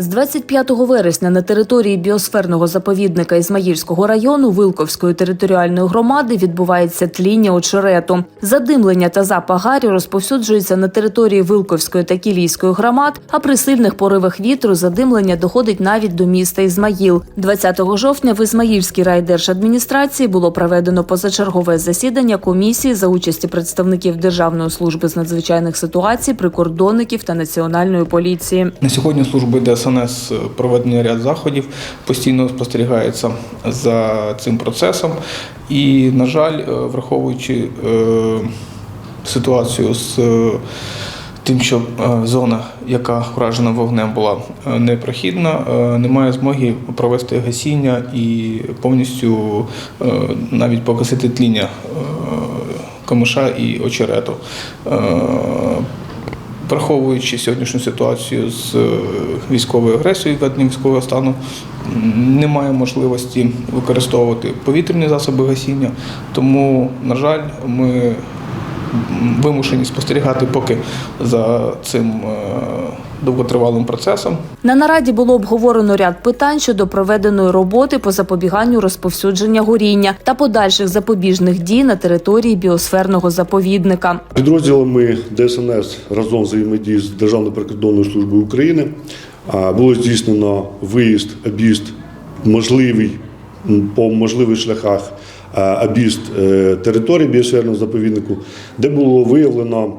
З 25 вересня на території біосферного заповідника Ізмаїльського району Вилковської територіальної громади відбувається тління очерету. Задимлення та запах гарі розповсюджується на території Вилковської та Кілійської громад, а при сильних поривах вітру задимлення доходить навіть до міста Ізмаїл. 20 жовтня в Ізмаїльській райдержадміністрації було проведено позачергове засідання комісії за участі представників Державної служби з надзвичайних ситуацій, прикордонників та національної поліції. На сьогодні служби ДСНС проведення ряд заходів постійно спостерігається за цим процесом. І, на жаль, е, враховуючи е, ситуацію з е, тим, що е, зона, яка вражена вогнем, була е, непрохідна, е, немає змоги провести гасіння і повністю е, навіть погасити тління е, камиша і очерету. Враховуючи сьогоднішню ситуацію з е, військовою агресією введення військового стану, немає можливості використовувати повітряні засоби гасіння. Тому, на жаль, ми вимушені спостерігати поки за цим е, довготривалим процесом. На нараді було обговорено ряд питань щодо проведеної роботи по запобіганню розповсюдження горіння та подальших запобіжних дій на території біосферного заповідника. Підрозділами ДСНС разом взаємодії з Державною прикордонною службою України було здійснено виїзд, об'їзд, можливий по можливих шляхах об'їзд е, території біосферного заповіднику, де було виявлено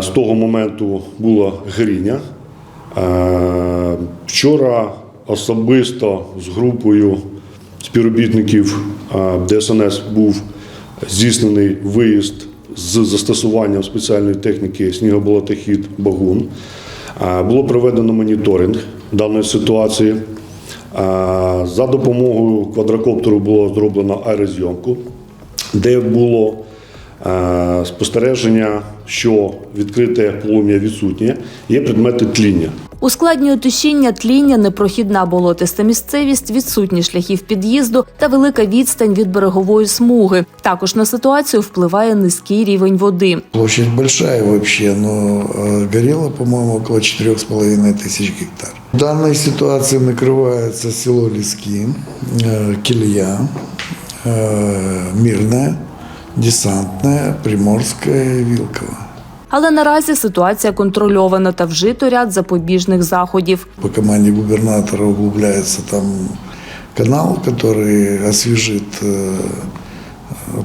з того моменту було горіння. А, Вчора особисто з групою співробітників ДСНС був здійснений виїзд з застосуванням спеціальної техніки снігоболотохід Багун. Було проведено моніторинг даної ситуації. За допомогою квадрокоптеру було зроблено аерозйомку, де було е, спостереження, що відкрите полум'я відсутнє, є предмети тління. Ускладнює тушіння, тління, непрохідна болотиста місцевість, відсутні шляхів під'їзду та велика відстань від берегової смуги. Також на ситуацію впливає низький рівень води. Площадь большая вообще, но э, горело, по-моему, около 4,5 тысяч гектар. В данной ситуации накрывается село Лески, э, Килья, э, Мирная, Десантная, Приморская и Вилково. Але наразі ситуація контрольована та вжито ряд запобіжних заходів. По команде губернатора углубляется там канал, который освежит э,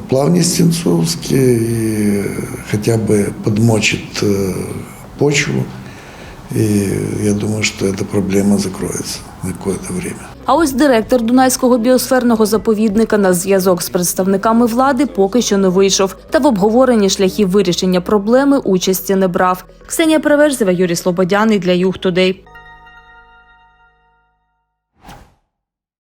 плавни Стенцовские и хотя бы подмочит э, почву. И я думаю, что эта проблема закроется на какое-то время. А ось директор Дунайського біосферного заповідника на зв'язок з представниками влади поки що не вийшов. Та в обговоренні шляхів вирішення проблеми участі не брав. Ксенія Переверзева, Юрій Слободяний для Юг Тудей.